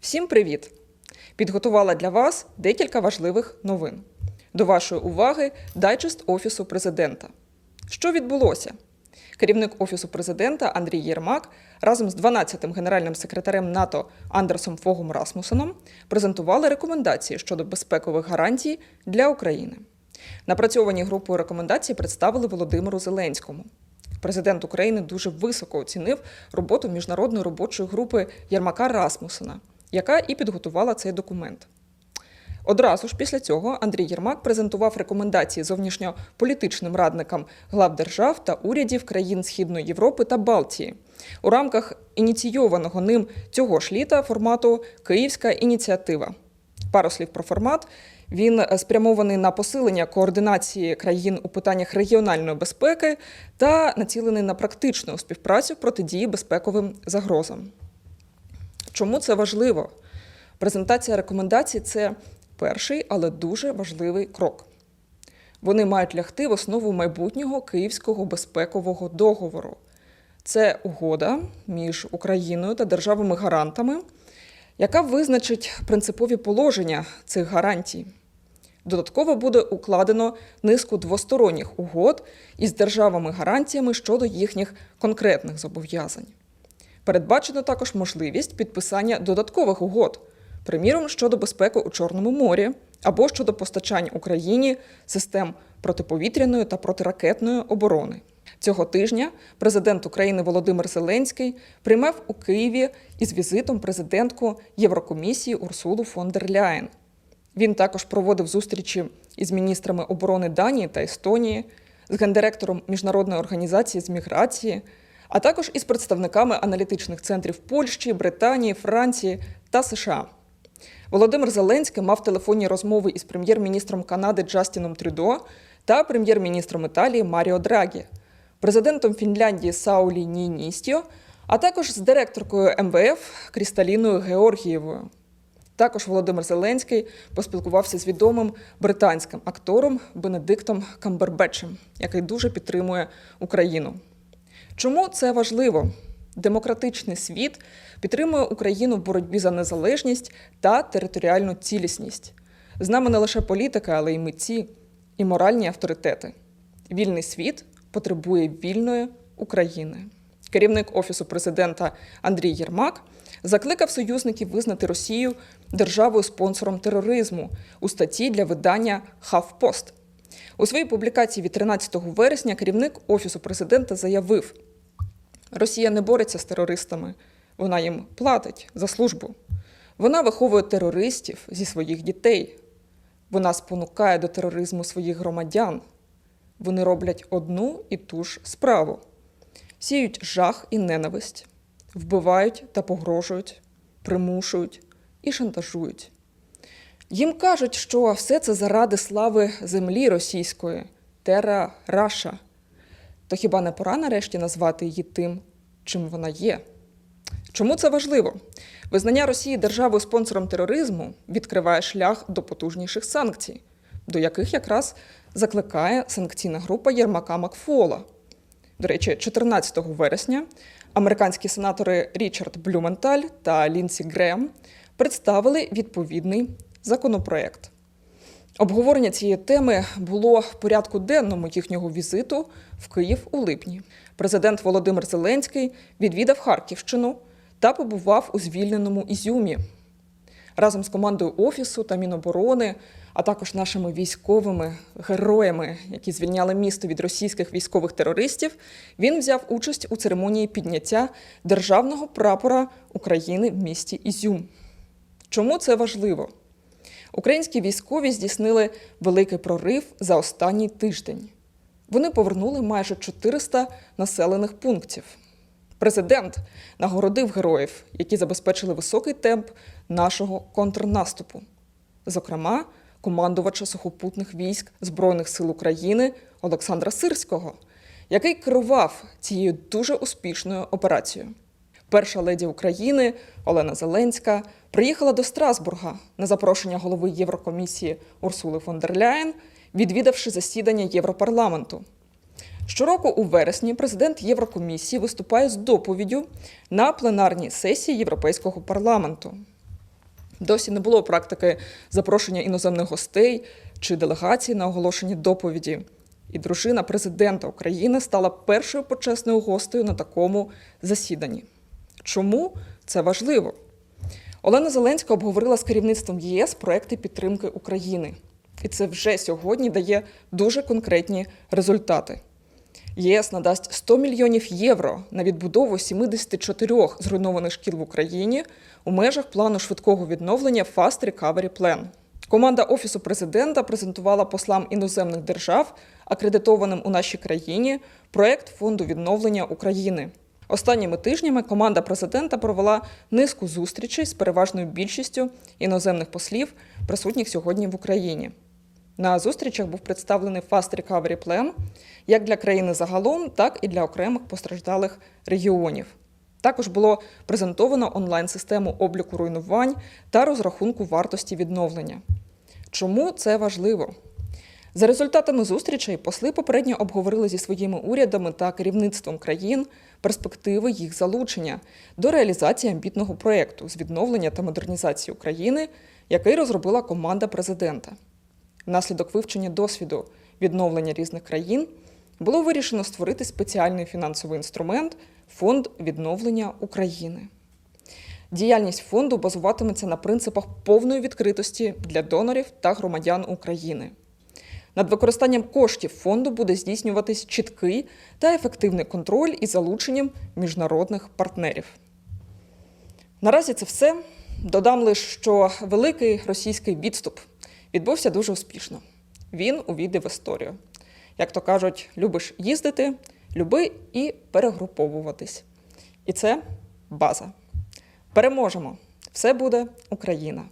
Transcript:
Всім привіт! Підготувала для вас декілька важливих новин. До вашої уваги дайджест Офісу президента. Що відбулося? Керівник Офісу президента Андрій Єрмак разом з 12-тим генеральним секретарем НАТО Андерсом Фогом Расмусеном презентували рекомендації щодо безпекових гарантій для України. Напрацьовані групою рекомендацій представили Володимиру Зеленському. Президент України дуже високо оцінив роботу міжнародної робочої групи Єрмака Расмусена, яка і підготувала цей документ. Одразу ж після цього Андрій Єрмак презентував рекомендації зовнішньополітичним радникам глав держав та урядів країн Східної Європи та Балтії у рамках ініційованого ним цього ж літа формату Київська ініціатива. Пару слів про формат. Він спрямований на посилення координації країн у питаннях регіональної безпеки та націлений на практичну співпрацю протидії безпековим загрозам. Чому це важливо? Презентація рекомендацій це перший, але дуже важливий крок. Вони мають лягти в основу майбутнього Київського безпекового договору. Це угода між Україною та державами-гарантами, яка визначить принципові положення цих гарантій. Додатково буде укладено низку двосторонніх угод із державами-гарантіями щодо їхніх конкретних зобов'язань. Передбачено також можливість підписання додаткових угод, приміром щодо безпеки у Чорному морі або щодо постачань Україні систем протиповітряної та протиракетної оборони. Цього тижня президент України Володимир Зеленський приймав у Києві із візитом президентку Єврокомісії Урсулу фон дер Ляєн. Він також проводив зустрічі із міністрами оборони Данії та Естонії, з гендиректором міжнародної організації з міграції, а також із представниками аналітичних центрів Польщі, Британії, Франції та США. Володимир Зеленський мав телефонні розмови із прем'єр-міністром Канади Джастіном Трюдо та прем'єр-міністром Італії Маріо Драгі, президентом Фінляндії Саулі Ніністіо, а також з директоркою МВФ Крісталіною Георгієвою. Також Володимир Зеленський поспілкувався з відомим британським актором Бенедиктом Камбербечем, який дуже підтримує Україну. Чому це важливо? Демократичний світ підтримує Україну в боротьбі за незалежність та територіальну цілісність. З нами не лише політика, але й митці і моральні авторитети. Вільний світ потребує вільної України. Керівник Офісу президента Андрій Єрмак закликав союзників визнати Росію державою спонсором тероризму у статті для видання Хавпост. У своїй публікації від 13 вересня керівник Офісу президента заявив: Росія не бореться з терористами, вона їм платить за службу. Вона виховує терористів зі своїх дітей. Вона спонукає до тероризму своїх громадян. Вони роблять одну і ту ж справу: сіють жах і ненависть, вбивають та погрожують, примушують і шантажують. Їм кажуть, що все це заради слави землі російської, тера Раша. То хіба не пора нарешті назвати її тим, чим вона є? Чому це важливо? Визнання Росії державою спонсором тероризму відкриває шлях до потужніших санкцій, до яких якраз закликає санкційна група Єрмака Макфола. До речі, 14 вересня американські сенатори Річард Блюменталь та Лінсі Грем представили відповідний законопроект. Обговорення цієї теми було в порядку денному їхнього візиту в Київ у липні. Президент Володимир Зеленський відвідав Харківщину та побував у звільненому Ізюмі. Разом з командою Офісу та Міноборони, а також нашими військовими героями, які звільняли місто від російських військових терористів, він взяв участь у церемонії підняття державного прапора України в місті Ізюм. Чому це важливо? Українські військові здійснили великий прорив за останній тиждень. Вони повернули майже 400 населених пунктів. Президент нагородив героїв, які забезпечили високий темп нашого контрнаступу. Зокрема, командувача сухопутних військ Збройних сил України Олександра Сирського, який керував цією дуже успішною операцією. Перша леді України Олена Зеленська приїхала до Страсбурга на запрошення голови Єврокомісії Урсули фон дер Ляєн, відвідавши засідання Європарламенту. Щороку у вересні президент Єврокомісії виступає з доповіддю на пленарній сесії Європейського парламенту. Досі не було практики запрошення іноземних гостей чи делегацій на оголошені доповіді. І дружина президента України стала першою почесною гостею на такому засіданні. Чому це важливо? Олена Зеленська обговорила з керівництвом ЄС проекти підтримки України. І це вже сьогодні дає дуже конкретні результати. ЄС надасть 100 мільйонів євро на відбудову 74 зруйнованих шкіл в Україні у межах плану швидкого відновлення Fast Recovery Plan. Команда Офісу президента презентувала послам іноземних держав, акредитованим у нашій країні, проект фонду відновлення України. Останніми тижнями команда президента провела низку зустрічей з переважною більшістю іноземних послів, присутніх сьогодні в Україні. На зустрічах був представлений Fast Recovery Plan як для країни загалом, так і для окремих постраждалих регіонів. Також було презентовано онлайн-систему обліку руйнувань та розрахунку вартості відновлення. Чому це важливо? За результатами зустрічей посли попередньо обговорили зі своїми урядами та керівництвом країн перспективи їх залучення до реалізації амбітного проєкту з відновлення та модернізації України, який розробила команда президента. Внаслідок вивчення досвіду відновлення різних країн було вирішено створити спеціальний фінансовий інструмент Фонд відновлення України. Діяльність фонду базуватиметься на принципах повної відкритості для донорів та громадян України. Над використанням коштів фонду буде здійснюватись чіткий та ефективний контроль із залученням міжнародних партнерів. Наразі це все. Додам лише, що великий російський відступ відбувся дуже успішно. Він увійде в історію. Як то кажуть, любиш їздити, люби і перегруповуватись. І це база. Переможемо! Все буде Україна!